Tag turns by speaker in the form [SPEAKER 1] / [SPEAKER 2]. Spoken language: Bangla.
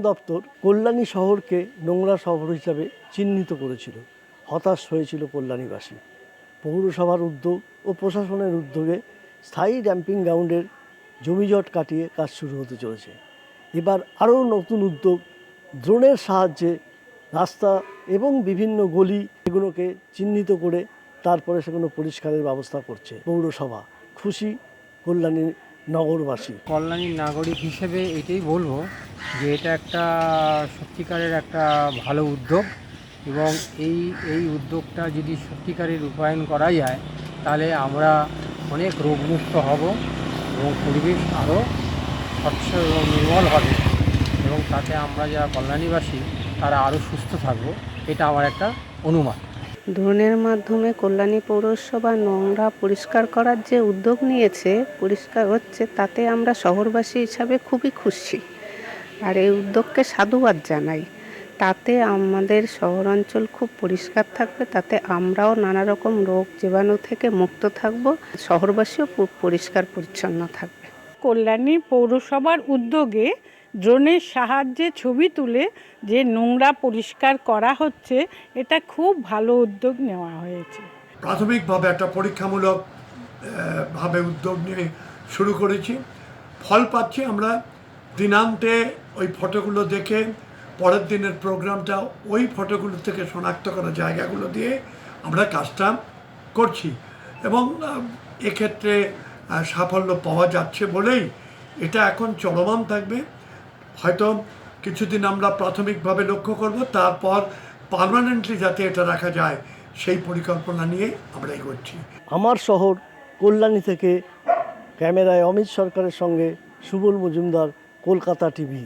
[SPEAKER 1] দপ্তর কল্যাণী শহরকে নোংরা শহর হিসাবে চিহ্নিত করেছিল। হতাশ হয়েছিল কল্যাণীবাসী। পৌরসভার উদ্যোগ ও প্রশাসনের উদ্যোগে স্থায়ী ড্যাম্পিং গ্রাউন্ডের জমিজট কাটিয়ে কাজ শুরু হতে চলেছে। এবার আরও নতুন উদ্যোগ ড্রোনের সাহায্যে রাস্তা এবং বিভিন্ন গলি এগুলোকে চিহ্নিত করে তারপরে সেগুলো পরিষ্কারের ব্যবস্থা করছে পৌরসভা। খুশি কল্যাণী নগরবাসী।
[SPEAKER 2] কল্যাণী নাগরিক হিসেবে এটাই বলব যে এটা একটা সত্যিকারের একটা ভালো উদ্যোগ এবং এই এই উদ্যোগটা যদি সত্যিকারের রূপায়ণ করা যায়, তাহলে আমরা অনেক রোগমুক্ত হব এবং পরিবেশ আরও স্বচ্ছ এবং নির্মল হবে এবং তাতে আমরা যারা কল্যাণীবাসী, তারা আরও সুস্থ থাকব, এটা আমার একটা অনুমান।
[SPEAKER 3] ড্রোনের মাধ্যমে কল্যাণী পৌরসভা নোংরা পরিষ্কার করার যে উদ্যোগ নিয়েছে, পরিষ্কার হচ্ছে তাতে আমরা শহরবাসী হিসাবে খুবই খুশি। আর এই উদ্যোগকে সাধুবাদ জানাই। তাতে আমাদের শহর অঞ্চল খুব পরিষ্কার থাকবে, তাতে আমরাও নানা রকম রোগ জীবাণু থেকে মুক্ত থাকব, শহরবাসীও পরিষ্কার পরিচ্ছন্ন থাকবে।
[SPEAKER 4] কল্যাণী পৌরসভার উদ্যোগে ড্রোনের সাহায্যে ছবি তুলে যে নোংরা পরিষ্কার করা হচ্ছে, এটা খুব ভালো উদ্যোগ নেওয়া হয়েছে।
[SPEAKER 5] প্রাথমিকভাবে একটা পরীক্ষামূলক ভাবে উদ্যোগ নিয়ে শুরু করেছি। ফল পাচ্ছি আমরা দিনান্তে ওই ফটোগুলো দেখে, পরের দিনের প্রোগ্রামটা ওই ফটোগুলো থেকে শনাক্ত করা জায়গাগুলো দিয়ে আমরা কাজটা করছি। এবং এক্ষেত্রে সাফল্য পাওয়া যাচ্ছে বলেই এটা এখন চলমান থাকবে। হয়তো কিছুদিন আমরা প্রাথমিকভাবে লক্ষ্য করব, তারপর পারমানেন্টলি যাতে এটা রাখা যায়, সেই পরিকল্পনা নিয়ে আমরা এগোচ্ছি।
[SPEAKER 1] আমার শহর কল্যাণী থেকে ক্যামেরায় অমিত সরকারের সঙ্গে সুবল মজুমদার, কলকাতা টিভি।